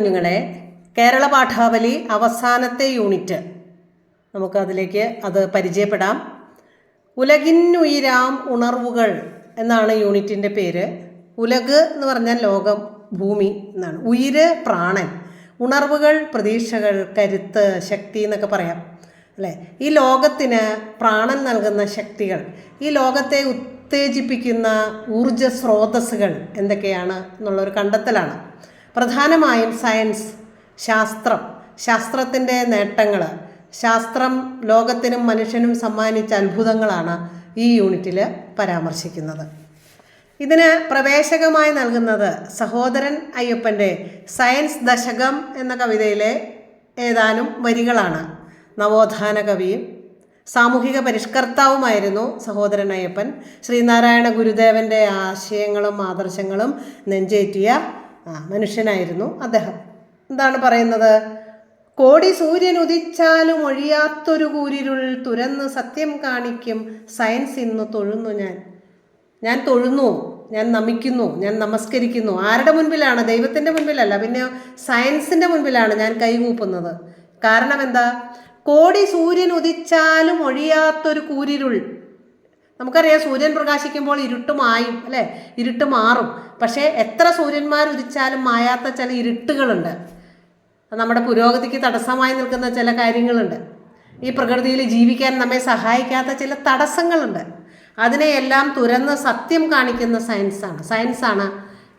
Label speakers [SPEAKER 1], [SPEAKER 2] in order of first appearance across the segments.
[SPEAKER 1] കുഞ്ഞുങ്ങളെ കേരള പാഠാവലി അവസാനത്തെ യൂണിറ്റ്. നമുക്ക് അതിലേക്ക് അത് പരിചയപ്പെടാം. ഉലകിന്നുയിരാം ഉണർവുകൾ എന്നാണ് യൂണിറ്റിന്റെ പേര്. ഉലക് എന്ന് പറഞ്ഞാൽ ലോകം ഭൂമി എന്നാണ്. ഉയിര് പ്രാണൻ. ഉണർവുകൾ പ്രതീക്ഷകൾ കരുത്ത് ശക്തി എന്നൊക്കെ പറയാം. അല്ലേ? ഈ ലോകത്തിന് പ്രാണൻ നൽകുന്ന ശക്തികൾ ഈ ലോകത്തെ ഉത്തേജിപ്പിക്കുന്ന ഊർജ സ്രോതസ്സുകൾ എന്തൊക്കെയാണ് എന്നുള്ളൊരു കണ്ടെത്തലാണ്. പ്രധാനമായും സയൻസ് ശാസ്ത്രം ശാസ്ത്രത്തിന്റെ നേട്ടങ്ങൾ ശാസ്ത്രം ലോകത്തിനും മനുഷ്യനും സമ്മാനിച്ച അത്ഭുതങ്ങളാണ് ഈ യൂണിറ്റിൽ പരാമർശിക്കുന്നത്. ഇതിന് പ്രവേശകമായി നൽകുന്നത് സഹോദരൻ അയ്യപ്പന്റെ സയൻസ് ദശകം എന്ന കവിതയിലെ ഏതാനും വരികളാണ്. നവോത്ഥാന കവിയും സാമൂഹിക പരിഷ്കർത്താവുമായിരുന്നു സഹോദരൻ അയ്യപ്പൻ. ശ്രീനാരായണ ഗുരുദേവന്റെ ആശയങ്ങളും ആദർശങ്ങളും നെഞ്ചേറ്റിയ ആ, മനുഷ്യനായിരുന്നു അദ്ദേഹം. എന്താണ് പറയുന്നത്? കോടി സൂര്യൻ ഉദിച്ചാലും ഒഴിയാത്തൊരു കൂരിരുൾ തുരന്ന് സത്യം കാണിക്കും. സയൻസ് ഇന്ന് തൊഴുന്നു ഞാൻ. ഞാൻ തൊഴുന്നു ഞാൻ നമിക്കുന്നു ഞാൻ നമസ്കരിക്കുന്നു. ആരുടെ മുൻപിലാണ്? ദൈവത്തിന്റെ മുൻപിലല്ല പിന്നെ സയൻസിന്റെ മുൻപിലാണ് ഞാൻ കൈകൂപ്പുന്നത്. കാരണം എന്താ? കോടി സൂര്യൻ ഉദിച്ചാലും ഒഴിയാത്തൊരു കൂരിരുൾ നമുക്കറിയാം സൂര്യൻ പ്രകാശിക്കുമ്പോൾ ഇരുട്ട് മായും അല്ലേ? ഇരുട്ട് മാറും. പക്ഷേ എത്ര സൂര്യന്മാർ ഉദിച്ചാലും മായാത്ത ചില ഇരുട്ടുകളുണ്ട്. നമ്മുടെ പുരോഗതിക്ക് തടസ്സമായി നിൽക്കുന്ന ചില കാര്യങ്ങളുണ്ട്. ഈ പ്രകൃതിയിൽ ജീവിക്കാൻ നമ്മെ സഹായിക്കാത്ത ചില തടസ്സങ്ങളുണ്ട്. അതിനെയെല്ലാം തുരന്ന് സത്യം കാണിക്കുന്ന സയൻസാണ് സയൻസാണ്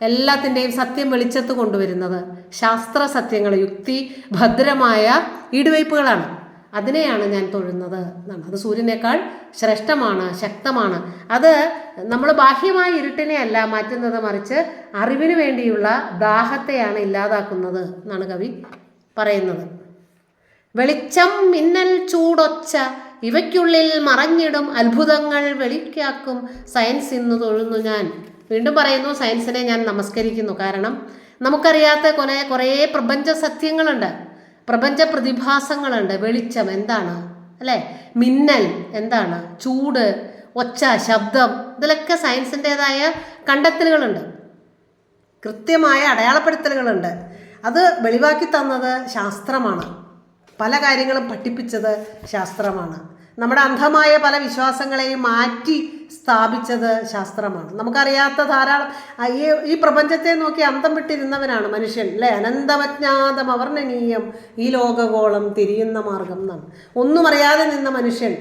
[SPEAKER 1] എല്ലാത്തിന്റെയും സത്യം വെളിച്ചത്ത് കൊണ്ടുവരുന്നത്. ശാസ്ത്ര സത്യങ്ങൾ യുക്തി ഭദ്രമായ ഈടുവയ്പ്പുകളാണ് അതിനെയാണ് ഞാൻ തൊഴുന്നത് എന്നാണ്. അത് സൂര്യനേക്കാൾ ശ്രേഷ്ഠമാണ് ശക്തമാണ്. അത് നമ്മൾ ബാഹ്യമായ ഇരുട്ടിനെ അല്ല മാറ്റുന്നത് മറിച്ച് അറിവിന് വേണ്ടിയുള്ള ദാഹത്തെയാണ് ഇല്ലാതാക്കുന്നത് എന്നാണ് കവി പറയുന്നത്. വെളിച്ചം മിന്നൽ ചൂടൊച്ച ഇവയ്ക്കുള്ളിൽ മറഞ്ഞിടും അത്ഭുതങ്ങൾ വെളിക്കാക്കും. സയൻസ് ഇന്ന് തൊഴുന്നു ഞാൻ. വീണ്ടും പറയുന്നു സയൻസിനെ ഞാൻ നമസ്കരിക്കുന്നു. കാരണം നമുക്കറിയാത്ത കുറേ കുറേ പ്രപഞ്ച സത്യങ്ങളുണ്ട് പ്രപഞ്ച പ്രതിഭാസങ്ങളുണ്ട് വെളിച്ചം എന്താണ്? അല്ലേ? മിന്നൽ എന്താണ്? ചൂട് ഒച്ച ശബ്ദം ഇതിലൊക്കെ സയൻസിന്റെതായ കണ്ടെത്തലുകളുണ്ട്. കൃത്യമായ അടയാളപ്പെടുത്തലുകളുണ്ട്. അത് വെളിവാക്കി തന്നത് ശാസ്ത്രമാണ്. പല കാര്യങ്ങളും പഠിപ്പിച്ചത് ശാസ്ത്രമാണ്. നമ്മുടെ അന്ധമായ പല വിശ്വാസങ്ങളെയും മാറ്റി സ്ഥാപിച്ചത് ശാസ്ത്രമാണ്. നമുക്കറിയാത്ത ധാരാളം ഈ ഈ പ്രപഞ്ചത്തെ നോക്കി അന്തം വിട്ടിരുന്നവനാണ് മനുഷ്യൻ അല്ലേ? അനന്തമജ്ഞാതം അവർണനീയം ഈ ലോകഗോളം തിരിയുന്ന മാർഗം എന്നാണ്. ഒന്നും അറിയാതെ നിന്ന മനുഷ്യൻ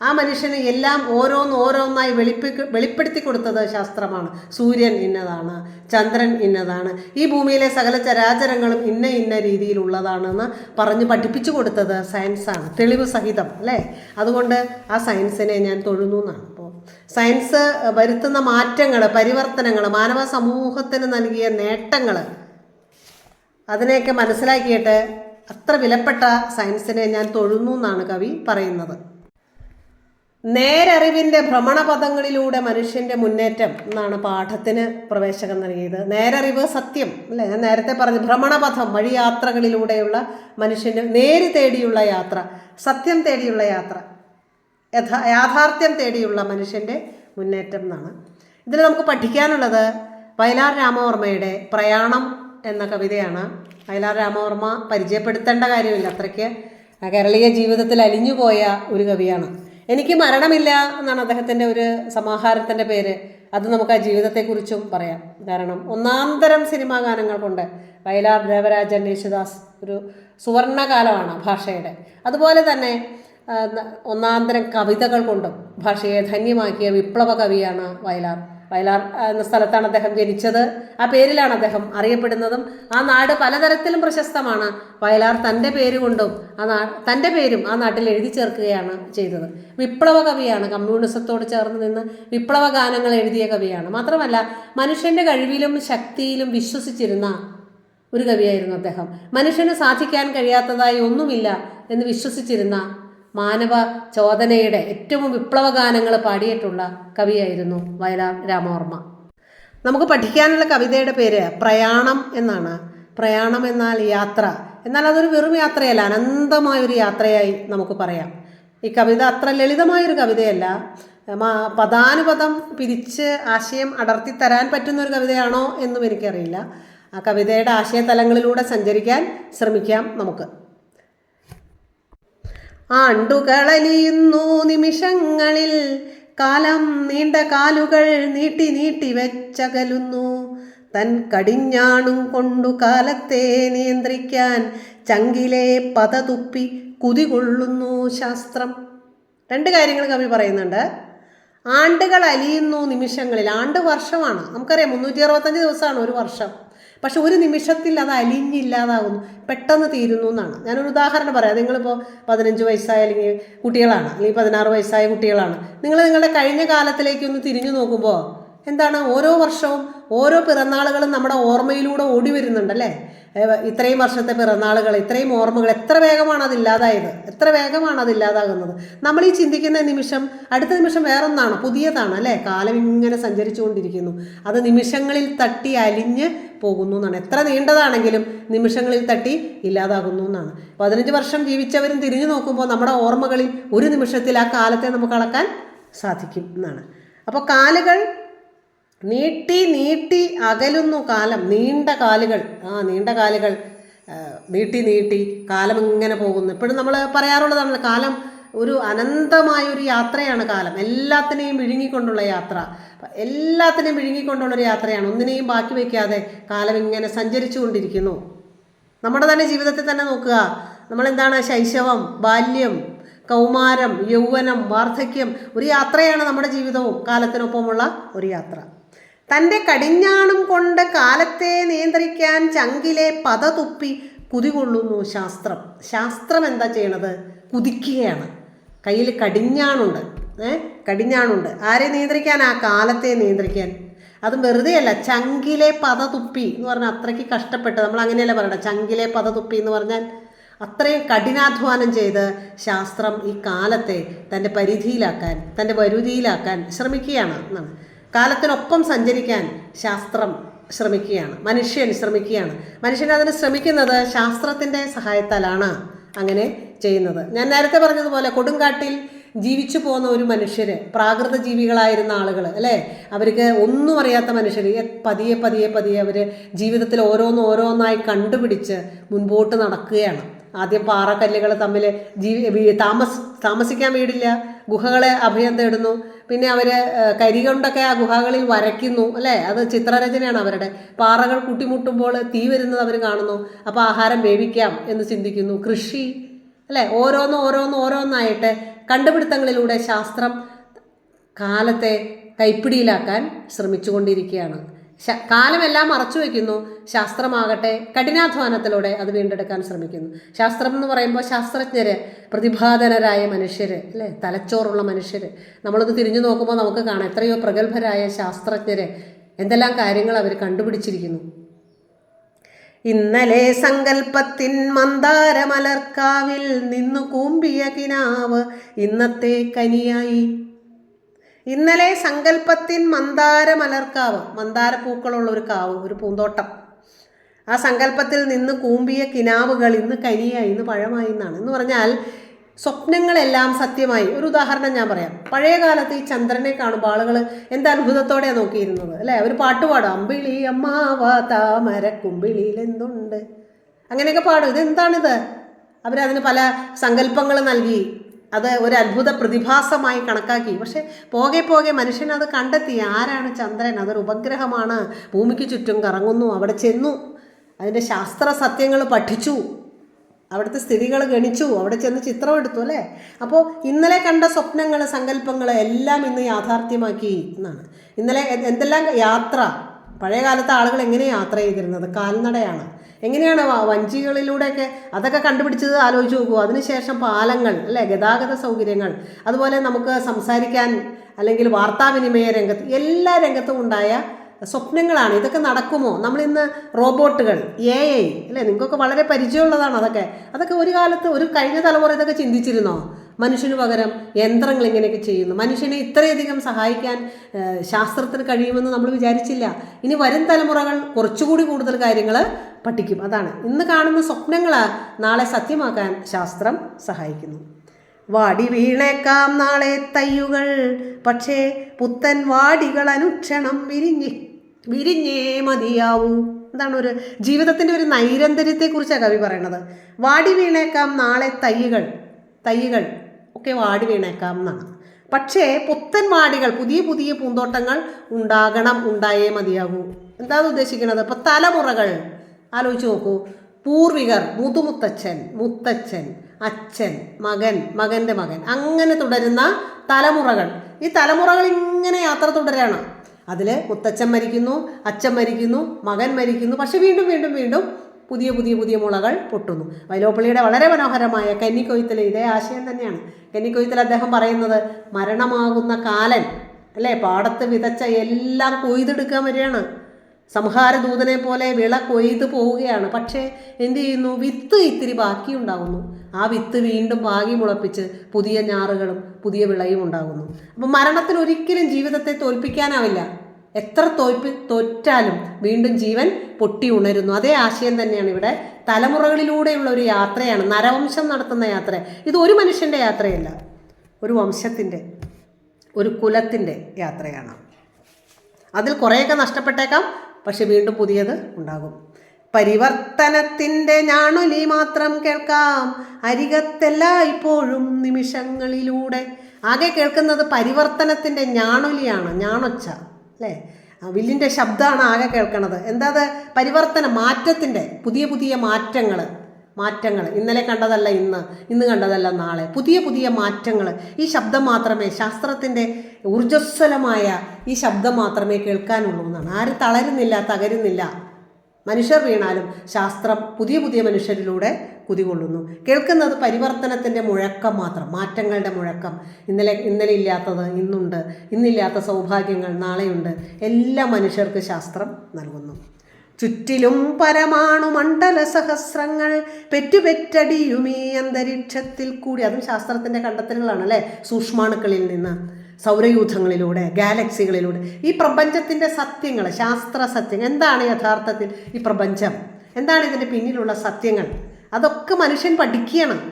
[SPEAKER 1] ആ മനുഷ്യന് എല്ലാം ഓരോന്ന് ഓരോന്നായി വെളിപ്പി വെളിപ്പെടുത്തി കൊടുത്തത് ശാസ്ത്രമാണ്. സൂര്യൻ ഇന്നതാണ് ചന്ദ്രൻ ഇന്നതാണ്. ഈ ഭൂമിയിലെ സകല ചരാചരങ്ങളും ഇന്ന ഇന്ന രീതിയിലുള്ളതാണെന്ന് പറഞ്ഞ് പഠിപ്പിച്ചു കൊടുത്തത് സയൻസാണ് തെളിവ് സഹിതം അല്ലേ? അതുകൊണ്ട് ആ സയൻസിനെ ഞാൻ തൊഴുന്നു എന്നാണ്. അപ്പോൾ സയൻസ് വരുത്തുന്ന മാറ്റങ്ങൾ പരിവർത്തനങ്ങൾ മാനവ സമൂഹത്തിന് നൽകിയ നേട്ടങ്ങൾ അതിനെയൊക്കെ മനസ്സിലാക്കിയിട്ട് അത്ര വിലപ്പെട്ട സയൻസിനെ ഞാൻ തൊഴുന്നു എന്നാണ് കവി പറയുന്നത്. നേരറിവിന്റെ ഭ്രമണപഥങ്ങളിലൂടെ മനുഷ്യന്റെ മുന്നേറ്റം എന്നാണ് പാഠത്തിന് പ്രവേശകം നൽകിയത്. നേരറിവ് സത്യം അല്ലേ? ഞാൻ നേരത്തെ പറഞ്ഞു ഭ്രമണപഥം വഴിയാത്രകളിലൂടെയുള്ള മനുഷ്യന്റെ നേര് തേടിയുള്ള യാത്ര സത്യം തേടിയുള്ള യാത്ര യഥാ യാഥാർത്ഥ്യം തേടിയുള്ള മനുഷ്യന്റെ മുന്നേറ്റം എന്നാണ്. ഇതിൽ നമുക്ക് പഠിക്കാനുള്ളത് വയലാർ രാമവർമ്മയുടെ പ്രയാണം എന്ന കവിതയാണ്. വയലാർ രാമവർമ്മ പരിചയപ്പെടുത്തേണ്ട കാര്യമില്ല. അത്രയ്ക്ക് കേരളീയ ജീവിതത്തിൽ അലിഞ്ഞുപോയ ഒരു കവിയാണ്. എനിക്ക് മരണമില്ല എന്നാണ് അദ്ദേഹത്തിന്റെ ഒരു സമാഹാരത്തിന്റെ പേര്. അത് നമുക്ക് ആ ജീവിതത്തെക്കുറിച്ചും പറയാം. കാരണം ഒന്നാന്തരം സിനിമാ ഗാനങ്ങൾ കൊണ്ട് വയലാർ ദേവരാജൻ യേശുദാസ് ഒരു സുവർണകാലമാണ് ഭാഷയുടെ. അതുപോലെ തന്നെ ഒന്നാന്തരം കവിതകൾ കൊണ്ടും ഭാഷയെ ധന്യമാക്കിയ വിപ്ലവ കവിയാണ് വയലാർ. വയലാർ എന്ന സ്ഥലത്താണ് അദ്ദേഹം ജനിച്ചത്. ആ പേരിലാണ് അദ്ദേഹം അറിയപ്പെടുന്നതും. ആ നാട് പലതരത്തിലും പ്രശസ്തമാണ്. വയലാർ തന്റെ പേരുകൊണ്ടും ആ നാ തന്റെ പേരും ആ നാട്ടിൽ എഴുതി ചേർക്കുകയാണ് ചെയ്തത്. വിപ്ലവ കവിയാണ്. കമ്മ്യൂണിസത്തോട് ചേർന്ന് നിന്ന് വിപ്ലവ ഗാനങ്ങൾ എഴുതിയ കവിയാണ്. മാത്രമല്ല മനുഷ്യന്റെ കഴിവിലും ശക്തിയിലും വിശ്വസിച്ചിരുന്ന ഒരു കവിയായിരുന്നു അദ്ദേഹം. മനുഷ്യന് സാധിക്കാൻ കഴിയാത്തതായി ഒന്നുമില്ല എന്ന് വിശ്വസിച്ചിരുന്ന മാനവ ചോദനയുടെ ഏറ്റവും വിപ്ലവ ഗാനങ്ങൾ പാടിയിട്ടുള്ള കവിയായിരുന്നു വയലാർ രാമവർമ്മ. നമുക്ക് പഠിക്കാനുള്ള കവിതയുടെ പേര് പ്രയാണം എന്നാണ്. പ്രയാണം എന്നാൽ യാത്ര. എന്നാൽ അതൊരു വെറും യാത്രയല്ല അനന്തമായൊരു യാത്രയായി നമുക്ക് പറയാം. ഈ കവിത അത്ര ലളിതമായൊരു കവിതയല്ല. പദാനുപദം പിരിച്ച് ആശയം അടർത്തി തരാൻ പറ്റുന്ന ഒരു കവിതയാണോ എന്നും എനിക്കറിയില്ല. ആ കവിതയുടെ ആശയതലങ്ങളിലൂടെ സഞ്ചരിക്കാൻ ശ്രമിക്കാം നമുക്ക്. ആണ്ടുകളലിയുന്നു നിമിഷങ്ങളിൽ. കാലം നീണ്ട കാലുകൾ നീട്ടി നീട്ടി വെച്ചകലുന്നു. തൻ കടിഞ്ഞാണും കൊണ്ടു കാലത്തെ നിയന്ത്രിക്കാൻ ചങ്കിലെ പതതുപ്പി കുതികൊള്ളുന്നു ശാസ്ത്രം. രണ്ട് കാര്യങ്ങൾ കവി പറയുന്നുണ്ട്. ആണ്ടുകൾ അലിയുന്നു നിമിഷങ്ങളിൽ. ആണ്ട് വർഷമാണ്. നമുക്കറിയാം മുന്നൂറ്റി അറുപത്തഞ്ച് ദിവസമാണ് ഒരു വർഷം. പക്ഷെ ഒരു നിമിഷത്തിൽ അത് അലിഞ്ഞില്ലാതാകുന്നു പെട്ടെന്ന് തീരുന്നു എന്നാണ്. ഞാനൊരു ഉദാഹരണം പറയാം. നിങ്ങളിപ്പോൾ പതിനഞ്ച് വയസ്സായ അല്ലെങ്കിൽ കുട്ടികളാണ് അല്ലെങ്കിൽ പതിനാറ് വയസ്സായ കുട്ടികളാണ്. നിങ്ങൾ നിങ്ങളുടെ കഴിഞ്ഞ കാലത്തിലേക്ക് ഒന്ന് തിരിഞ്ഞു നോക്കുമ്പോൾ എന്താണ്? ഓരോ വർഷവും ഓരോ പിറന്നാളുകളും നമ്മുടെ ഓർമ്മയിലൂടെ ഓടി വരുന്നുണ്ടല്ലേ ഇത്രയും വർഷത്തെ പിറന്നാളുകൾ ഇത്രയും ഓർമ്മകൾ എത്ര വേഗമാണ് അതില്ലാതായത് എത്ര വേഗമാണ് അതില്ലാതാകുന്നത് നമ്മൾ ഈ ചിന്തിക്കുന്ന നിമിഷം അടുത്ത നിമിഷം വേറൊന്നാണ് പുതിയതാണ് അല്ലേ? കാലം ഇങ്ങനെ സഞ്ചരിച്ചുകൊണ്ടിരിക്കുന്നു. അത് നിമിഷങ്ങളിൽ തട്ടി അലിഞ്ഞ് പോകുന്നു എന്നാണ്. എത്ര നീണ്ടതാണെങ്കിലും നിമിഷങ്ങളിൽ തട്ടി ഇല്ലാതാകുന്നു എന്നാണ്. പതിനഞ്ച് വർഷം ജീവിച്ചവരും തിരിഞ്ഞു നോക്കുമ്പോൾ നമ്മുടെ ഓർമ്മകളിൽ ഒരു നിമിഷത്തിൽ ആ കാലത്തെ നമുക്ക് അളക്കാൻ സാധിക്കും എന്നാണ്. അപ്പോൾ കാലുകൾ നീട്ടി നീട്ടി അകലുന്നു കാലം നീണ്ട കാലുകൾ. ആ നീണ്ട കാലുകൾ നീട്ടി നീട്ടി കാലം ഇങ്ങനെ പോകുന്നു. ഇപ്പോഴും നമ്മൾ പറയാറുള്ളതാണ് കാലം ഒരു അനന്തമായ ഒരു യാത്രയാണ് കാലം. എല്ലാത്തിനെയും വിഴുങ്ങിക്കൊണ്ടുള്ള യാത്ര. എല്ലാത്തിനെയും വിഴുങ്ങിക്കൊണ്ടുള്ളൊരു യാത്രയാണ്. ഒന്നിനെയും ബാക്കി വയ്ക്കാതെ കാലം ഇങ്ങനെ സഞ്ചരിച്ചു കൊണ്ടിരിക്കുന്നു നമ്മുടെ തന്നെ ജീവിതത്തിൽ തന്നെ നോക്കുക. നമ്മളെന്താണ്? ശൈശവം ബാല്യം കൗമാരം യൗവനം വാർദ്ധക്യം ഒരു യാത്രയാണ് നമ്മുടെ ജീവിതവും കാലത്തിനൊപ്പമുള്ള ഒരു യാത്ര. തന്റെ കടിഞ്ഞാണും കൊണ്ട് കാലത്തെ നിയന്ത്രിക്കാൻ ചങ്കിലെ പത തുപ്പി കുതികൊള്ളുന്നു ശാസ്ത്രം. ശാസ്ത്രം എന്താ ചെയ്യണത്? കുതിക്കുകയാണ്. കയ്യിൽ കടിഞ്ഞാണുണ്ട്. ഏ? കടിഞ്ഞാണുണ്ട്. ആരെ നിയന്ത്രിക്കാൻ? ആ കാലത്തെ നിയന്ത്രിക്കാൻ. അത് വെറുതെയല്ല. ചങ്കിലെ പത തുപ്പി എന്ന് പറഞ്ഞാൽ അത്രയ്ക്ക് കഷ്ടപ്പെട്ട് നമ്മൾ അങ്ങനെയല്ല പറയണം? ചങ്കിലെ പത തുപ്പി എന്ന് പറഞ്ഞാൽ അത്രയും കഠിനാധ്വാനം ചെയ്ത് ശാസ്ത്രം ഈ കാലത്തെ തന്റെ പരിധിയിലാക്കാൻ തന്റെ വരുതിയിലാക്കാൻ ശ്രമിക്കുകയാണ് എന്നാണ്. കാലത്തിനൊപ്പം സഞ്ചരിക്കാൻ ശാസ്ത്രം ശ്രമിക്കുകയാണ് മനുഷ്യൻ ശ്രമിക്കുകയാണ്. മനുഷ്യൻ അതിന് ശ്രമിക്കുന്നത് ശാസ്ത്രത്തിന്റെ സഹായത്താലാണ് അങ്ങനെ ചെയ്യുന്നത്. ഞാൻ നേരത്തെ പറഞ്ഞതുപോലെ കൊടുങ്കാട്ടിൽ ജീവിച്ചു പോകുന്ന ഒരു മനുഷ്യര് പ്രാകൃത ജീവികളായിരുന്ന ആളുകൾ അല്ലേ? അവർക്ക് ഒന്നും അറിയാത്ത മനുഷ്യർ പതിയെ പതിയെ പതിയെ അവർ ജീവിതത്തിൽ ഓരോന്ന് ഓരോന്നായി കണ്ടുപിടിച്ച് മുൻപോട്ട് നടക്കുകയാണ്. ആദ്യം പാറക്കല്ലുകൾ തമ്മിൽ ജീവി താമസ് താമസിക്കാൻ വീടില്ല ഗുഹകളെ അഭയം തേടുന്നു പിന്നെ അവർ കരി കൊണ്ടൊക്കെ ആ ഗുഹകളിൽ വരയ്ക്കുന്നു അല്ലേ? അത് ചിത്രരചനയാണ് അവരുടെ. പാറകൾ കൂട്ടിമുട്ടുമ്പോൾ തീ വരുന്നത് അവർ കാണുന്നു. അപ്പോൾ ആഹാരം വേവിക്കാം എന്ന് ചിന്തിക്കുന്നു. കൃഷി അല്ലേ? ഓരോന്ന് ഓരോന്ന് ഓരോന്നായിട്ട് കണ്ടുപിടുത്തങ്ങളിലൂടെ ശാസ്ത്രം കാലത്തെ കൈപ്പിടിയിലാക്കാൻ ശ്രമിച്ചുകൊണ്ടിരിക്കുകയാണ്. കാലമെല്ലാം മറച്ചു വയ്ക്കുന്നു ശാസ്ത്രമാകട്ടെ കഠിനാധ്വാനത്തിലൂടെ അത് വീണ്ടെടുക്കാൻ ശ്രമിക്കുന്നു. ശാസ്ത്രം എന്ന് പറയുമ്പോൾ ശാസ്ത്രജ്ഞര് പ്രതിഭാധനരായ മനുഷ്യർ അല്ലേ? തലച്ചോറുള്ള മനുഷ്യർ നമ്മളത് തിരിഞ്ഞു നോക്കുമ്പോൾ നമുക്ക് കാണാം എത്രയോ പ്രഗത്ഭരായ ശാസ്ത്രജ്ഞര് എന്തെല്ലാം കാര്യങ്ങൾ അവർ കണ്ടുപിടിച്ചിരിക്കുന്നു. ഇന്നലെ സങ്കൽപ്പത്തിൻ മന്ദാരമലർക്കാവിൽ നിന്നു കൂമ്പിയ കിനാവ് ഇന്നത്തെ കനിയായി ഇന്നലെ സങ്കല്പത്തിൻ മന്ദാര മലർക്കാവ് മന്ദാര പൂക്കളുള്ള ഒരു കാവ് ഒരു പൂന്തോട്ടം. ആ സങ്കല്പത്തിൽ നിന്ന് കൂമ്പിയ കിനാവുകൾ ഇന്ന് കരിയായി ഇന്ന് പഴമായി എന്നാണ്. എന്ന് പറഞ്ഞാൽ സ്വപ്നങ്ങളെല്ലാം സത്യമായി. ഒരു ഉദാഹരണം ഞാൻ പറയാം. പഴയ കാലത്ത് ഈ ചന്ദ്രനെ കാണുമ്പോൾ ആളുകൾ എന്ത് അത്ഭുതത്തോടെയാണ് നോക്കിയിരുന്നത് അല്ലേ? ഒരു പാട്ട് പാടും. അമ്പിളി അമ്മാവ താമരക്കുമ്പിളിയിൽ എന്തുണ്ട് അങ്ങനെയൊക്കെ പാടും. ഇതെന്താണിത്? അവരതിന് പല സങ്കല്പങ്ങൾ നൽകി. അത് ഒരു അത്ഭുത പ്രതിഭാസമായി കണക്കാക്കി. പക്ഷേ പോകെ പോകെ മനുഷ്യൻ അത് കണ്ടെത്തി. ആരാണ് ചന്ദ്രൻ? അതൊരു ഉപഗ്രഹമാണ്. ഭൂമിക്ക് ചുറ്റും കറങ്ങുന്നു അവിടെ ചെന്നു. അതിന്റെ ശാസ്ത്ര സത്യങ്ങൾ പഠിച്ചു. അവിടുത്തെ സ്ഥിതികൾ ഗണിച്ചു. അവിടെ ചെന്ന് ചിത്രം എടുത്തു അല്ലേ? അപ്പോൾ ഇന്നലെ കണ്ട സ്വപ്നങ്ങൾ സങ്കല്പങ്ങൾ എല്ലാം ഇന്ന് യാഥാർത്ഥ്യമാക്കി എന്നാണ്. ഇന്നലെ എന്തെല്ലാം യാത്ര? പഴയ കാലത്ത് ആളുകൾ എങ്ങനെ യാത്ര ചെയ്തിരുന്നത്? കാൽനടയാണ്. എങ്ങനെയാണ് വഞ്ചികളിലൂടെയൊക്കെ അതൊക്കെ കണ്ടുപിടിച്ചത് ആലോചിച്ച് നോക്കൂ. അതിനുശേഷം പാലങ്ങൾ അല്ലേ? ഗതാഗത സൗകര്യങ്ങൾ അതുപോലെ നമുക്ക് സംസാരിക്കാൻ അല്ലെങ്കിൽ വാർത്താവിനിമയ രംഗത്ത് എല്ലാ രംഗത്തും ഉണ്ടായ സ്വപ്നങ്ങളാണ്. ഇതൊക്കെ നടക്കുമോ? നമ്മളിന്ന് റോബോട്ടുകൾ എ ഐ അല്ലേ? നിങ്ങൾക്കൊക്കെ വളരെ പരിചയമുള്ളതാണ് അതൊക്കെ. അതൊക്കെ ഒരു കാലത്ത് ഒരു കഴിഞ്ഞ തലമുറ ഇതൊക്കെ ചിന്തിച്ചിരുന്നോ? മനുഷ്യന് പകരം യന്ത്രങ്ങൾ ഇങ്ങനെയൊക്കെ ചെയ്യുന്നു. മനുഷ്യനെ ഇത്രയധികം സഹായിക്കാൻ ശാസ്ത്രത്തിന് കഴിയുമെന്ന് നമ്മൾ വിചാരിച്ചില്ല. ഇനി വരും തലമുറകൾ കുറച്ചുകൂടി കൂടുതൽ കാര്യങ്ങൾ പഠിക്കും. അതാണ്. ഇന്ന് കാണുന്ന സ്വപ്നങ്ങൾ നാളെ സത്യമാക്കാൻ ശാസ്ത്രം സഹായിക്കുന്നു. വാടി വീണേക്കാം നാളെ തയ്യുകൾ. പക്ഷേ പുത്തൻ വാടികൾ അനുക്ഷണം വിരിഞ്ഞ് വിരിഞ്ഞേ മതിയാവൂ. എന്താണ് ഒരു ജീവിതത്തിന്റെ ഒരു നൈരന്തര്യത്തെക്കുറിച്ചാണ് കവി പറയണത് വാടി വീണേക്കാം നാളെ തയ്യുകൾ തൈകൾ ഒക്കെ വാടി വീണേക്കാം എന്നാണ്. പക്ഷേ പുത്തൻ വാടികൾ പുതിയ പുതിയ പൂന്തോട്ടങ്ങൾ ഉണ്ടാകണം ഉണ്ടായേ മതിയാകൂ. എന്താണ് ഉദ്ദേശിക്കുന്നത്? ഇപ്പം തലമുറകൾ ആലോചിച്ച് നോക്കൂ. പൂർവികർ മുതുമുത്തച്ഛൻ മുത്തച്ഛൻ അച്ഛൻ മകൻ മകന്റെ മകൻ അങ്ങനെ തുടരുന്ന തലമുറകൾ. ഈ തലമുറകൾ ഇങ്ങനെ യാത്ര തുടരാണ്. അതിൽ മുത്തച്ഛൻ മരിക്കുന്നു അച്ഛൻ മരിക്കുന്നു മകൻ മരിക്കുന്നു പക്ഷെ വീണ്ടും വീണ്ടും വീണ്ടും പുതിയ പുതിയ പുതിയ മുളകൾ പൊട്ടുന്നു. വൈലോപ്പള്ളിയുടെ വളരെ മനോഹരമായ കന്നിക്കൊയ്ത്തിലെ ഇതേ ആശയം തന്നെയാണ്. കന്നിക്കൊയ്ത്തിൽ അദ്ദേഹം പറയുന്നത് മരണമാകുന്ന കാലൻ അല്ലേ? പാടത്ത് വിതച്ച എല്ലാം കൊയ്തെടുക്കാൻ വരികയാണ്. സംഹാരദൂതനെ പോലെ വിള കൊയ്ത് പോവുകയാണ്. പക്ഷേ എന്ത് ചെയ്യുന്നു? വിത്ത് ഇത്തിരി ബാക്കിയുണ്ടാകുന്നു ആ വിത്ത് വീണ്ടും പാകി മുളപ്പിച്ച് പുതിയ ഞാറുകളും പുതിയ വിളയും ഉണ്ടാകുന്നു. അപ്പം മരണത്തിന് ഒരിക്കലും ജീവിതത്തെ തോൽപ്പിക്കാനാവില്ല. എത്ര തോൽപ്പി തോറ്റാലും വീണ്ടും ജീവൻ പൊട്ടി ഉണരുന്നു. അതേ ആശയം തന്നെയാണ് ഇവിടെ തലമുറകളിലൂടെയുള്ള ഒരു യാത്രയാണ് നരവംശം നടത്തുന്ന യാത്ര. ഇത് ഒരു മനുഷ്യന്റെ യാത്രയല്ല ഒരു വംശത്തിന്റെ ഒരു കുലത്തിന്റെ യാത്രയാണ്. അതിൽ കുറേയൊക്കെ നഷ്ടപ്പെട്ടേക്കാം പക്ഷെ വീണ്ടും പുതിയത് ഉണ്ടാകും. പരിവർത്തനത്തിന്റെ ഞാണൊലി മാത്രം കേൾക്കാം അരികത്തല്ല ഇപ്പോഴും നിമിഷങ്ങളിലൂടെ. ആകെ കേൾക്കുന്നത് പരിവർത്തനത്തിന്റെ ഞാണൊലിയാണ് ഞാണൊച്ച. അല്ലേ? വില്ലിന്റെ ശബ്ദമാണ് ആകെ കേൾക്കണത്. എന്താ അത് പരിവർത്തനം മാറ്റത്തിന്റെ പുതിയ പുതിയ മാറ്റങ്ങൾ മാറ്റങ്ങൾ ഇന്നലെ കണ്ടതല്ല ഇന്ന് ഇന്ന് കണ്ടതല്ല നാളെ. പുതിയ പുതിയ മാറ്റങ്ങൾ ഈ ശബ്ദം മാത്രമേ ശാസ്ത്രത്തിന്റെ ഊർജസ്വലമായ ഈ ശബ്ദം മാത്രമേ കേൾക്കാനുള്ളൂ എന്നാണ്. ആരും തളരുന്നില്ല തകരുന്നില്ല. മനുഷ്യർ വീണാലും ശാസ്ത്രം പുതിയ പുതിയ മനുഷ്യരിലൂടെ കുതികൊള്ളുന്നു. കേൾക്കുന്നത് പരിവർത്തനത്തിന്റെ മുഴക്കം മാത്രം മാറ്റങ്ങളുടെ മുഴക്കം. ഇന്നലെ ഇന്നലെ ഇല്ലാത്തത് ഇന്നുണ്ട് ഇന്നില്ലാത്ത സൗഭാഗ്യങ്ങൾ നാളെയുണ്ട്. എല്ലാ മനുഷ്യർക്ക് ശാസ്ത്രം നൽകുന്നു. ചുറ്റിലും പരമാണു മണ്ഡല സഹസ്രങ്ങൾ പെറ്റുപെറ്റടിയുമീ അന്തരീക്ഷത്തിൽ കൂടി. അതും ശാസ്ത്രത്തിന്റെ കണ്ടെത്തലുകളാണ് അല്ലേ? സൂക്ഷ്മാണുക്കളിൽ നിന്ന്. സൗരയൂഥങ്ങളിലൂടെ ഗാലക്സികളിലൂടെ ഈ പ്രപഞ്ചത്തിന്റെ സത്യങ്ങൾ ശാസ്ത്ര സത്യങ്ങൾ എന്താണ് യഥാർത്ഥത്തിൽ ഈ പ്രപഞ്ചം? എന്താണ് ഇതിന്റെ പിന്നിലുള്ള സത്യങ്ങൾ? അതൊക്കെ മനുഷ്യൻ പഠിക്കുകയാണ്.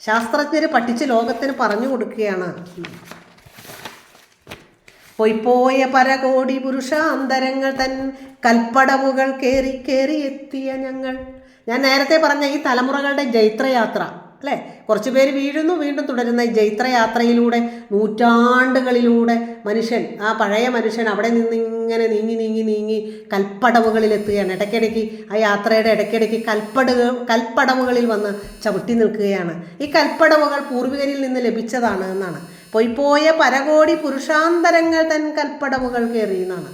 [SPEAKER 1] ശാസ്ത്രജ്ഞർ പഠിച്ച് ലോകത്തിന് പറഞ്ഞു കൊടുക്കുകയാണ്. പൊയ്പോയ പരകോടി പുരുഷാന്തരങ്ങൾ തൻ കൽപ്പടവുകൾ കയറി കയറി എത്തിയ ഞങ്ങൾ. ഞാൻ നേരത്തെ പറഞ്ഞ ഈ തലമുറകളുടെ ജൈത്രയാത്ര. അല്ലേ? കുറച്ച് പേര് വീഴുന്നു വീണ്ടും തുടരുന്ന ഈ ജൈത്രയാത്രയിലൂടെ നൂറ്റാണ്ടുകളിലൂടെ മനുഷ്യൻ ആ പഴയ മനുഷ്യൻ അവിടെ നിന്ന് ഇങ്ങനെ നീങ്ങി നീങ്ങി നീങ്ങി കൽപ്പടവുകളിൽ എത്തുകയാണ്. ഇടയ്ക്കിടയ്ക്ക് ആ യാത്രയുടെ ഇടയ്ക്കിടയ്ക്ക് കൽപ്പടകൾ കൽപ്പടവുകളിൽ വന്ന് ചവിട്ടി നിൽക്കുകയാണ്. ഈ കൽപ്പടവുകൾ പൂർവികരിൽ നിന്ന് ലഭിച്ചതാണ് എന്നാണ്. പൊയ്പോയ പരകോടി പുരുഷാന്തരങ്ങൾ തൻ കൽപ്പടവുകൾ കയറി എന്നാണ്.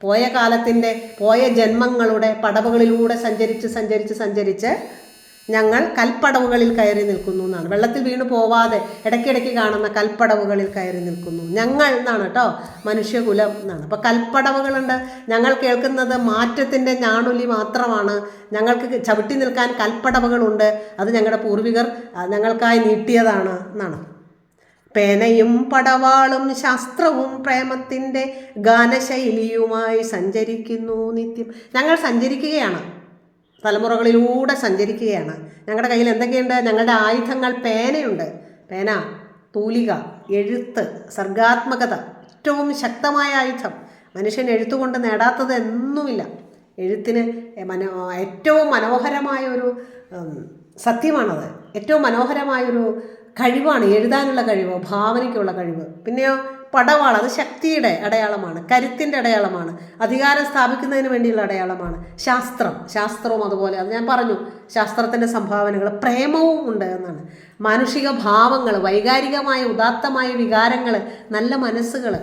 [SPEAKER 1] പോയ കാലത്തിന്റെ പോയ ജന്മങ്ങളുടെ പടവുകളിലൂടെ സഞ്ചരിച്ച് സഞ്ചരിച്ച് സഞ്ചരിച്ച് ഞങ്ങൾ കൽപ്പടവുകളിൽ കയറി നിൽക്കുന്നു എന്നാണ്. വെള്ളത്തിൽ വീണ് പോവാതെ ഇടയ്ക്കിടയ്ക്ക് കാണുന്ന കൽപ്പടവുകളിൽ കയറി നിൽക്കുന്നു. ഞങ്ങൾ എന്നാണ് കേട്ടോ? മനുഷ്യകുലം എന്നാണ്. അപ്പോൾ കൽപ്പടവുകളുണ്ട്. ഞങ്ങൾ കേൾക്കുന്നത് മാറ്റത്തിന്റെ ഞാണുലി മാത്രമാണ്. ഞങ്ങൾക്ക് ചവിട്ടി നിൽക്കാൻ കൽപ്പടവുകളുണ്ട്. അത് ഞങ്ങളുടെ പൂർവികർ ഞങ്ങൾക്കായി നീട്ടിയതാണ് എന്നാണ്. പേനയും പടവാളും ശാസ്ത്രവും പ്രേമത്തിന്റെ ഗാനശൈലിയുമായി സഞ്ചരിക്കുന്നു നിത്യം. ഞങ്ങൾ സഞ്ചരിക്കുകയാണ്. തലമുറകളിലൂടെ സഞ്ചരിക്കുകയാണ്. ഞങ്ങളുടെ കയ്യിൽ എന്തൊക്കെയുണ്ട്? ഞങ്ങളുടെ ആയുധങ്ങൾ പേനയുണ്ട്. പേന തൂലിക എഴുത്ത് സർഗാത്മകത ഏറ്റവും ശക്തമായ ആയുധം. മനുഷ്യൻ എഴുത്തുകൊണ്ട് നേടാത്തത് എന്നുമില്ല. എഴുത്തിന് മനോ ഏറ്റവും മനോഹരമായ ഒരു സത്യമാണത്. ഏറ്റവും മനോഹരമായൊരു കഴിവാണ് എഴുതാനുള്ള കഴിവ് ഭാവനയ്ക്കുള്ള കഴിവ്. പിന്നെയോ പടവാൾ അത് ശക്തിയുടെ അടയാളമാണ് കരുത്തിന്റെ അടയാളമാണ് അധികാരം സ്ഥാപിക്കുന്നതിന് വേണ്ടിയുള്ള അടയാളമാണ് ശാസ്ത്രം. ശാസ്ത്രവും അതുപോലെ അത് ഞാൻ പറഞ്ഞു ശാസ്ത്രത്തിന്റെ സംഭാവനകൾ പ്രേമവും ഉണ്ട് എന്നാണ്. മാനുഷിക ഭാവങ്ങൾ വൈകാരികമായ ഉദാത്തമായ വികാരങ്ങൾ നല്ല മനസ്സുകൾ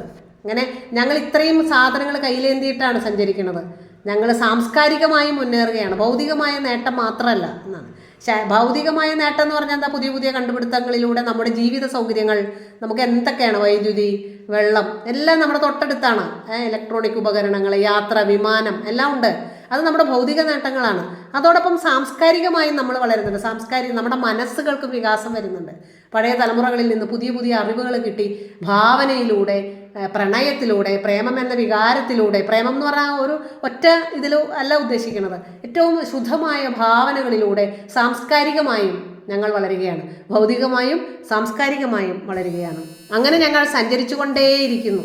[SPEAKER 1] അങ്ങനെ ഞങ്ങൾ ഇത്രയും സാധനങ്ങൾ കയ്യിലേന്തിയിട്ടാണ് സഞ്ചരിക്കുന്നത്? ഞങ്ങൾ സാംസ്കാരികമായി മുന്നേറുകയാണ് ഭൗതികമായ നേട്ടം മാത്രമല്ല എന്നാണ്. ഭൗതികമായ നേട്ടം എന്ന് പറഞ്ഞാൽ എന്താ? പുതിയ പുതിയ കണ്ടുപിടുത്തങ്ങളിലൂടെ നമ്മുടെ ജീവിത സൗകര്യങ്ങൾ നമുക്ക് എന്തൊക്കെയാണ് വൈദ്യുതി വെള്ളം എല്ലാം നമ്മുടെ തൊട്ടടുത്താണ്. ഇലക്ട്രോണിക് ഉപകരണങ്ങൾ യാത്ര വിമാനം എല്ലാം ഉണ്ട്. അത് നമ്മുടെ ഭൗതിക നേട്ടങ്ങളാണ്. അതോടൊപ്പം സാംസ്കാരികമായും നമ്മൾ വളരുന്നുണ്ട്. സാംസ്കാരിക നമ്മുടെ മനസ്സുകൾക്ക് വികാസം വരുന്നുണ്ട്. പഴയ തലമുറകളിൽ നിന്ന് പുതിയ പുതിയ അറിവുകൾ കിട്ടി ഭാവനയിലൂടെ പ്രണയത്തിലൂടെ പ്രേമം എന്ന വികാരത്തിലൂടെ പ്രേമം എന്ന് പറഞ്ഞാൽ ഒരു ഒറ്റ ഇതിൽ അല്ല ഉദ്ദേശിക്കുന്നത്. ഏറ്റവും ശുദ്ധമായ ഭാവനകളിലൂടെ സാംസ്കാരികമായും ഞങ്ങൾ വളരുകയാണ്. ഭൗതികമായും സാംസ്കാരികമായും വളരുകയാണ്. അങ്ങനെ ഞങ്ങൾ സഞ്ചരിച്ചു കൊണ്ടേയിരിക്കുന്നു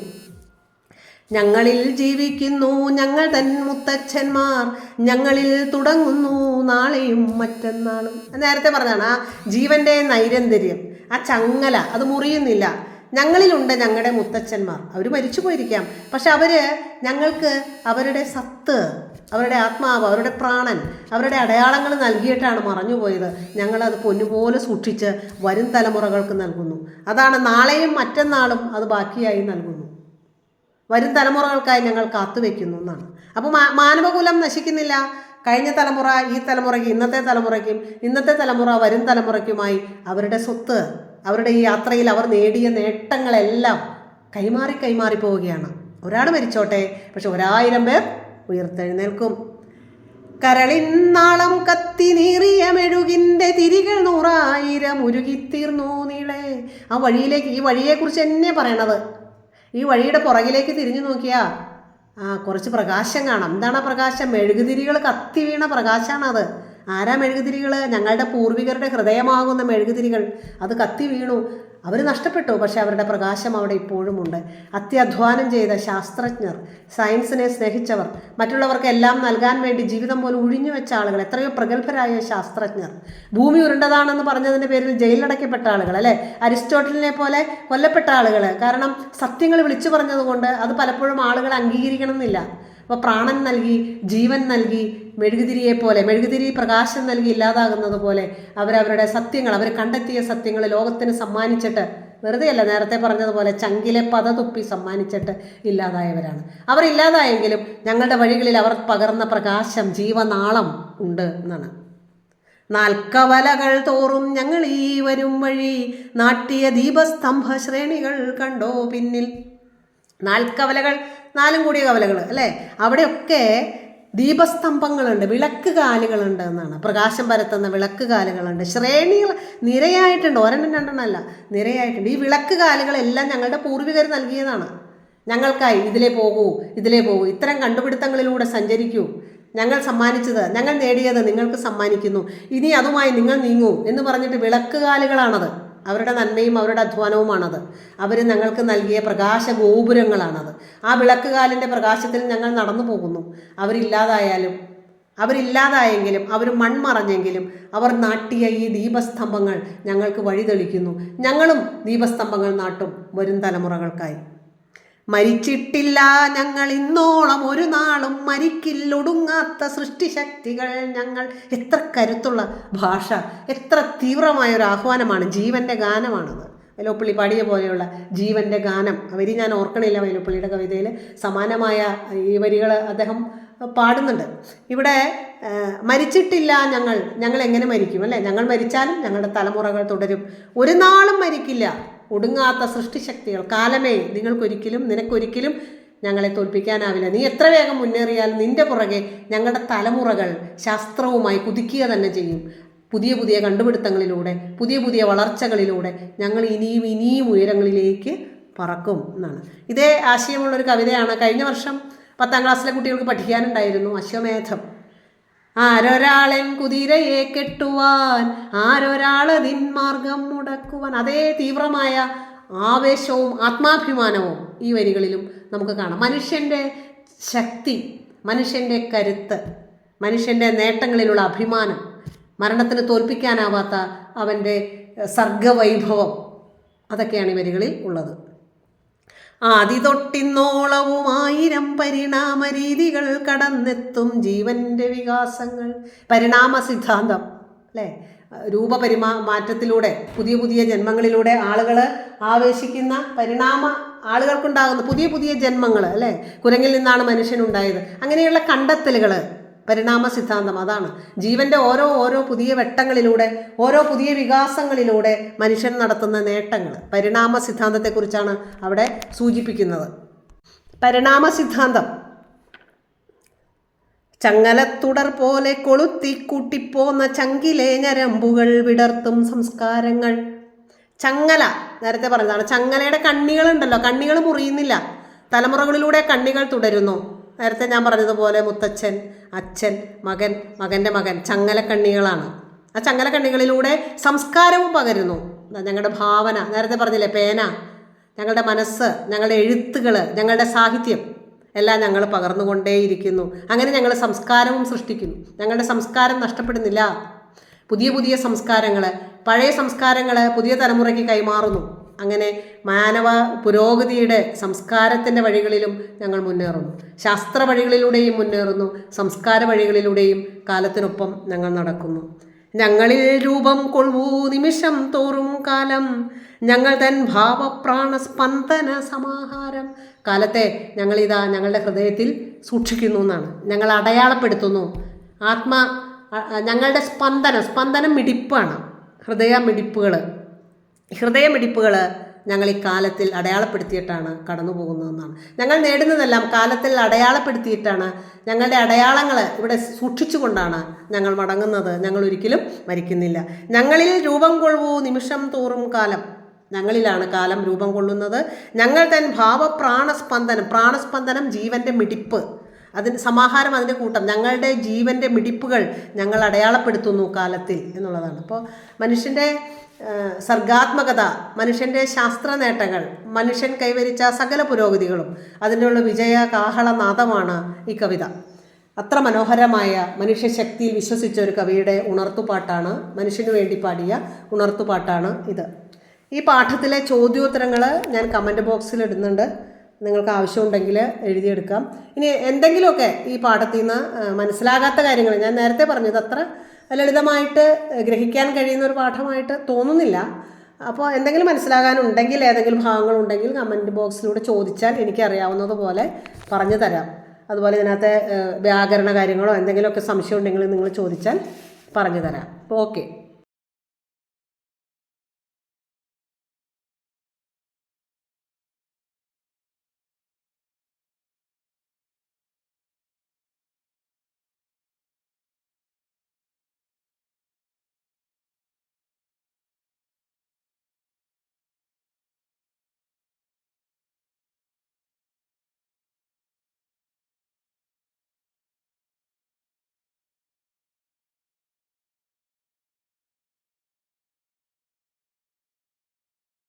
[SPEAKER 1] ഞങ്ങളിൽ ജീവിക്കുന്നു ഞങ്ങൾ തൻ മുത്തച്ഛന്മാർ. ഞങ്ങളിൽ തുടങ്ങുന്നു നാളെയും മറ്റന്നാളും. നേരത്തെ പറഞ്ഞാണ് ആ ജീവന്റെ നൈരന്തര്യം ആ ചങ്ങല അത് മുറിയുന്നില്ല. ഞങ്ങളിലുണ്ട് ഞങ്ങളുടെ മുത്തച്ഛന്മാർ. അവർ മരിച്ചു പോയിരിക്കാം. പക്ഷെ അവർ ഞങ്ങൾക്ക് അവരുടെ സത്ത് അവരുടെ ആത്മാവ് അവരുടെ പ്രാണൻ അവരുടെ അടയാളങ്ങൾ നൽകിയിട്ടാണ് മറഞ്ഞുപോയത് ഞങ്ങളത് പൊന്നുപോലെ സൂക്ഷിച്ച് വരും തലമുറകൾക്ക് നൽകുന്നു. അതാണ് നാളെയും മറ്റന്നാളും അത് ബാക്കിയായി നൽകുന്നു. വരും തലമുറകൾക്കായി ഞങ്ങൾ കാത്തുവെക്കുന്നു എന്നാണ്. അപ്പോൾ മാനവകുലം നശിക്കുന്നില്ല. കഴിഞ്ഞ തലമുറ ഈ തലമുറയ്ക്ക് ഇന്നത്തെ തലമുറയ്ക്കും ഇന്നത്തെ തലമുറ വരും തലമുറയ്ക്കുമായി അവരുടെ സ്വത്ത് അവരുടെ ഈ യാത്രയിൽ അവർ നേടിയ നേട്ടങ്ങളെല്ലാം കൈമാറി കൈമാറി പോവുകയാണ്. ഒരാൾ മരിച്ചോട്ടെ പക്ഷെ ഒരായിരം പേർ ഉയർത്തെഴുന്നേൽക്കും. കരളിന്നാളം കത്തി നീറിയ മെഴുകിന്റെ തിരികൾ നൂറായിരം ഉരുകിത്തീർന്നു നീളെ. ആ വഴിയിലേക്ക് ഈ വഴിയെക്കുറിച്ച് തന്നെ പറയണത്. ഈ വഴിയുടെ പുറകിലേക്ക് തിരിഞ്ഞു നോക്കിയാൽ ആ കുറച്ച് പ്രകാശം കാണാം. എന്താണ് ആ പ്രകാശം? മെഴുകുതിരികൾ കത്തി വീണ പ്രകാശമാണത്. ആരാ മെഴുകുതിരികൾ ഞങ്ങളുടെ പൂർവികരുടെ ഹൃദയമാകുന്ന മെഴുകുതിരികൾ. അത് കത്തി വീണു. അവർ നഷ്ടപ്പെട്ടു. പക്ഷേ അവരുടെ പ്രകാശം അവിടെ ഇപ്പോഴുമുണ്ട് അത്യധ്വാനം ചെയ്ത ശാസ്ത്രജ്ഞർ സയൻസിനെ സ്നേഹിച്ചവർ മറ്റുള്ളവർക്ക് എല്ലാം നൽകാൻ വേണ്ടി ജീവിതം പോലും ഒഴിഞ്ഞു വെച്ച ആളുകൾ എത്രയോ പ്രഗത്ഭരായ ശാസ്ത്രജ്ഞർ. ഭൂമി ഉരുണ്ടതാണെന്ന് പറഞ്ഞതിന്റെ പേരിൽ ജയിലിലടയ്ക്കപ്പെട്ട ആളുകൾ അല്ലേ? അരിസ്റ്റോട്ടലിനെ പോലെ കൊല്ലപ്പെട്ട ആളുകൾ കാരണം സത്യങ്ങൾ വിളിച്ചു പറഞ്ഞതുകൊണ്ട് അത് പലപ്പോഴും ആളുകൾ അംഗീകരിക്കണം എന്നില്ല അപ്പോൾ പ്രാണൻ നൽകി ജീവൻ നൽകി മെഴുകുതിരിയെ പോലെ മെഴുകുതിരി പ്രകാശം നൽകി ഇല്ലാതാകുന്നത് പോലെ അവരവരുടെ സത്യങ്ങൾ അവർ കണ്ടെത്തിയ സത്യങ്ങൾ ലോകത്തിന് സമ്മാനിച്ചിട്ട് വെറുതെയല്ല നേരത്തെ പറഞ്ഞതുപോലെ ചങ്കിലെ പത തുപ്പി സമ്മാനിച്ചിട്ട് ഇല്ലാതായവരാണ്. അവർ ഇല്ലാതായെങ്കിലും ഞങ്ങളുടെ വഴികളിൽ അവർ പകർന്ന പ്രകാശം ജീവനാളം ഉണ്ട് എന്നാണ്. നാൽക്കവലകൾ തോറും ഞങ്ങൾ ഈ വരും വഴി നാട്ടിയ ദീപസ്തംഭ ശ്രേണികൾ കണ്ടോ പിന്നിൽ? നാൽക്കവലകൾ നാലും കൂടിയ കവലകൾ അല്ലേ? അവിടെയൊക്കെ ദീപസ്തംഭങ്ങളുണ്ട് വിളക്ക് കാലുകളുണ്ട് എന്നാണ്. പ്രകാശം പരത്തുന്ന വിളക്ക് കാലുകളുണ്ട് ശ്രേണികൾ നിരയായിട്ടുണ്ട് ഒരെണ്ണം രണ്ടെണ്ണം അല്ല നിരയായിട്ടുണ്ട്. ഈ വിളക്ക് കാലുകളെല്ലാം ഞങ്ങളുടെ പൂർവികർ നൽകിയതാണ്. ഞങ്ങൾക്കായി ഇതിലേ പോകൂ ഇതിലേ പോകൂ. ഇത്തരം കണ്ടുപിടുത്തങ്ങളിലൂടെ സഞ്ചരിക്കൂ. ഞങ്ങൾ സമ്മാനിച്ചത് ഞങ്ങൾ നേടിയത് നിങ്ങൾക്ക് സമ്മാനിക്കുന്നു. ഇനി അതുമായി നിങ്ങൾ നീങ്ങൂ എന്ന് പറഞ്ഞിട്ട് വിളക്കുകാലുകളാണത്. അവരുടെ നന്മയും അവരുടെ അധ്വാനവുമാണത്. അവർ ഞങ്ങൾക്ക് നൽകിയ പ്രകാശ ഗോപുരങ്ങളാണത് ആ വിളക്കുകാലിന്റെ പ്രകാശത്തിൽ ഞങ്ങൾ നടന്നു പോകുന്നു. അവരില്ലാതായാലും അവരില്ലാതായെങ്കിലും അവർ മൺമറഞ്ഞെങ്കിലും അവർ നാട്ടിയ ഈ ദീപസ്തംഭങ്ങൾ ഞങ്ങൾക്ക് വഴിതെളിക്കുന്നു. ഞങ്ങളും ദീപസ്തംഭങ്ങൾ നാട്ടും വരും തലമുറകൾക്കായി. മരിച്ചിട്ടില്ല ഞങ്ങൾ ഇന്നോളം ഒരു നാളും മരിക്കില്ലൊടുങ്ങാത്ത സൃഷ്ടിശക്തികൾ ഞങ്ങൾ. എത്ര കരുത്തുള്ള ഭാഷ എത്ര തീവ്രമായ ഒരു ആഹ്വാനമാണ്. ജീവന്റെ ഗാനമാണത്. വൈലോപ്പള്ളി പാടിയ പോലെയുള്ള ജീവന്റെ ഗാനം. വരി ഞാൻ ഓർക്കണില്ല വൈലോപ്പള്ളിയുടെ കവിതയിൽ. സമാനമായ ഈ വരികൾ അദ്ദേഹം പാടുന്നുണ്ട്. ഇവിടെ മരിച്ചിട്ടില്ല ഞങ്ങൾ. ഞങ്ങൾ എങ്ങനെ മരിക്കും അല്ലേ? ഞങ്ങൾ മരിച്ചാലും ഞങ്ങളുടെ തലമുറകൾ തുടരും. ഒരു നാളും മരിക്കില്ല. ഒടുങ്ങാത്ത സൃഷ്ടിശക്തികൾ. കാലമേ നിങ്ങൾക്കൊരിക്കലും നിനക്കൊരിക്കലും ഞങ്ങളെ തോൽപ്പിക്കാനാവില്ല. നീ എത്ര വേഗം മുന്നേറിയാൽ നിന്റെ പുറകെ ഞങ്ങളുടെ തലമുറകൾ ശാസ്ത്രവുമായി കുതിക്കുക തന്നെ ചെയ്യും. പുതിയ പുതിയ കണ്ടുപിടുത്തങ്ങളിലൂടെ പുതിയ പുതിയ വളർച്ചകളിലൂടെ ഞങ്ങൾ ഇനിയും ഇനിയും ഉയരങ്ങളിലേക്ക് പറക്കും എന്നാണ്. ഇതേ ആശയമുള്ളൊരു കവിതയാണ് കഴിഞ്ഞ വർഷം പത്താം ക്ലാസ്സിലെ കുട്ടികൾക്ക് പഠിക്കാനുണ്ടായിരുന്നു അശ്വമേധം. ആരൊരാളൻ കുതിരയെ കെട്ടുവാൻ ആരൊരാളതിൻ മാർഗം മുടക്കുവാൻ. അതേ തീവ്രമായ ആവേശവും ആത്മാഭിമാനവും ഈ വരികളിലും നമുക്ക് കാണാം. മനുഷ്യന്റെ ശക്തി മനുഷ്യന്റെ കരുത്ത് മനുഷ്യന്റെ നേട്ടങ്ങളിലുള്ള അഭിമാനം മരണത്തിന് തോൽപ്പിക്കാനാവാത്ത അവന്റെ സർഗവൈഭവം അതൊക്കെയാണ് ഈ വരികളിൽ ഉള്ളത്. ആദിതൊട്ടിന്നോളവും ആയിരം പരിണാമ രീതികൾ കടന്നെത്തും ജീവന്റെ വികാസങ്ങൾ. പരിണാമ സിദ്ധാന്തം അല്ലേ? രൂപപരിമാ മാറ്റത്തിലൂടെ പുതിയ പുതിയ ജന്മങ്ങളിലൂടെ ആളുകൾ ആവേശിക്കുന്ന പരിണാമ ആളുകൾക്കുണ്ടാകുന്ന പുതിയ പുതിയ ജന്മങ്ങൾ അല്ലേ? കുരങ്ങിൽ നിന്നാണ് മനുഷ്യനുണ്ടായത്. അങ്ങനെയുള്ള കണ്ടെത്തലുകൾ പരിണാമ സിദ്ധാന്തം അതാണ്. ജീവന്റെ ഓരോ ഓരോ പുതിയ വെട്ടങ്ങളിലൂടെ ഓരോ പുതിയ വികാസങ്ങളിലൂടെ മനുഷ്യൻ നടത്തുന്ന നേട്ടങ്ങൾ. പരിണാമ സിദ്ധാന്തത്തെക്കുറിച്ചാണ് അവിടെ സൂചിപ്പിക്കുന്നത്. പരിണാമ സിദ്ധാന്തം ചങ്ങലത്തുടർ പോലെ കൊളുത്തി കൂട്ടിപ്പോന്ന ചങ്കിലെ ഞരമ്പുകൾ വിടർത്തും സംസ്കാരങ്ങൾ. ചങ്ങല നേരത്തെ പറഞ്ഞതാണ് ചങ്ങലയുടെ കണ്ണികളുണ്ടല്ലോ. കണ്ണികൾ മുറിയുന്നില്ല. തലമുറകളിലൂടെ കണ്ണികൾ തുടരുന്നു. നേരത്തെ ഞാൻ പറഞ്ഞതുപോലെ മുത്തച്ഛൻ അച്ഛൻ മകൻ മകന്റെ മകൻ ചങ്ങലക്കണ്ണികളാണ്. ആ ചങ്ങലക്കണ്ണികളിലൂടെ സംസ്കാരവും പകരുന്നു. ഞങ്ങളുടെ ഭാവന നേരത്തെ പറഞ്ഞില്ലേ പേന ഞങ്ങളുടെ മനസ്സ് ഞങ്ങളുടെ എഴുത്തുകൾ ഞങ്ങളുടെ സാഹിത്യം എല്ലാം ഞങ്ങൾ പകർന്നുകൊണ്ടേയിരിക്കുന്നു. അങ്ങനെ ഞങ്ങൾ സംസ്കാരവും സൃഷ്ടിക്കുന്നു. ഞങ്ങളുടെ സംസ്കാരം നഷ്ടപ്പെടുന്നില്ല. പുതിയ പുതിയ സംസ്കാരങ്ങൾ പഴയ സംസ്കാരങ്ങൾ പുതിയ തലമുറയ്ക്ക് കൈമാറുന്നു. അങ്ങനെ മാനവ പുരോഗതിയുടെ സംസ്കാരത്തിന്റെ വഴികളിലും ഞങ്ങൾ മുന്നേറുന്നു. ശാസ്ത്ര വഴികളിലൂടെയും മുന്നേറുന്നു. സംസ്കാര വഴികളിലൂടെയും കാലത്തിനൊപ്പം ഞങ്ങൾ നടക്കുന്നു. ഞങ്ങളിൽ രൂപം കൊള്ളൂ നിമിഷം തോറും കാലം. ഞങ്ങൾ തൻ ഭാവപ്രാണ സ്പന്ദന സമാഹാരം. കാലത്തെ ഞങ്ങളിതാ ഞങ്ങളുടെ ഹൃദയത്തിൽ സൂക്ഷിക്കുന്നു എന്നാണ്. ഞങ്ങൾ അടയാളപ്പെടുത്തുന്നു. ആത്മ ഞങ്ങളുടെ സ്പന്ദനം സ്പന്ദനം മിടിപ്പാണ്. ഹൃദയ മിടിപ്പുകൾ ഹൃദയമിടിപ്പുകൾ ഞങ്ങൾ ഈ കാലത്തിൽ അടയാളപ്പെടുത്തിയിട്ടാണ് കടന്നു പോകുന്നതെന്നാണ് ഞങ്ങൾ നേടുന്നതെല്ലാം കാലത്തിൽ അടയാളപ്പെടുത്തിയിട്ടാണ്. ഞങ്ങളുടെ അടയാളങ്ങൾ ഇവിടെ സൂക്ഷിച്ചുകൊണ്ടാണ് ഞങ്ങൾ മടങ്ങുന്നത്. ഞങ്ങൾ ഒരിക്കലും മരിക്കുന്നില്ല. ഞങ്ങളിൽ രൂപം കൊള്ളൂ നിമിഷം തോറും കാലം. ഞങ്ങളിലാണ് കാലം രൂപം കൊള്ളുന്നത്. ഞങ്ങൾ തൻ ഭാവപ്രാണസ്പന്ദനം പ്രാണസ്പന്ദനം ജീവന്റെ മിടിപ്പ്. അതിന് സമാഹാരം അതിന്റെ കൂട്ടം. ഞങ്ങളുടെ ജീവന്റെ മിടിപ്പുകൾ ഞങ്ങൾ അടയാളപ്പെടുത്തുന്നു കാലത്തിൽ എന്നുള്ളതാണ്. അപ്പോൾ മനുഷ്യന്റെ സർഗാത്മകത മനുഷ്യന്റെ ശാസ്ത്ര നേട്ടങ്ങൾ മനുഷ്യൻ കൈവരിച്ച സകല പുരോഗതികളും അതിനുള്ള വിജയ കാഹളനാദമാണ് ഈ കവിത. അത്ര മനോഹരമായ മനുഷ്യശക്തിയിൽ വിശ്വസിച്ച ഒരു കവിയുടെ ഉണർത്തുപാട്ടാണ് മനുഷ്യന് വേണ്ടി പാടിയ ഉണർത്തുപാട്ടാണ് ഇത്. ഈ പാഠത്തിലെ ചോദ്യോത്തരങ്ങൾ ഞാൻ കമന്റ് ബോക്സിൽ ഇടുന്നുണ്ട്. നിങ്ങൾക്ക് ആവശ്യമുണ്ടെങ്കിൽ എഴുതിയെടുക്കാം. ഇനി എന്തെങ്കിലുമൊക്കെ ഈ പാഠത്തിൽ നിന്ന് മനസ്സിലാകാത്ത കാര്യങ്ങൾ ഞാൻ നേരത്തെ പറഞ്ഞത് അത്ര ലളിതമായിട്ട് ഗ്രഹിക്കാൻ കഴിയുന്ന ഒരു പാഠമായിട്ട് തോന്നുന്നില്ല. അപ്പോൾ എന്തെങ്കിലും മനസ്സിലാകാനുണ്ടെങ്കിൽ ഏതെങ്കിലും ഭാഗങ്ങളുണ്ടെങ്കിൽ കമന്റ് ബോക്സിലൂടെ ചോദിച്ചാൽ എനിക്കറിയാവുന്നതുപോലെ പറഞ്ഞു തരാം. അതുപോലെ ഇതിനകത്തെ വ്യാകരണ കാര്യങ്ങളോ എന്തെങ്കിലുമൊക്കെ സംശയം ഉണ്ടെങ്കിൽ നിങ്ങൾ ചോദിച്ചാൽ പറഞ്ഞു തരാം. ഓക്കെ.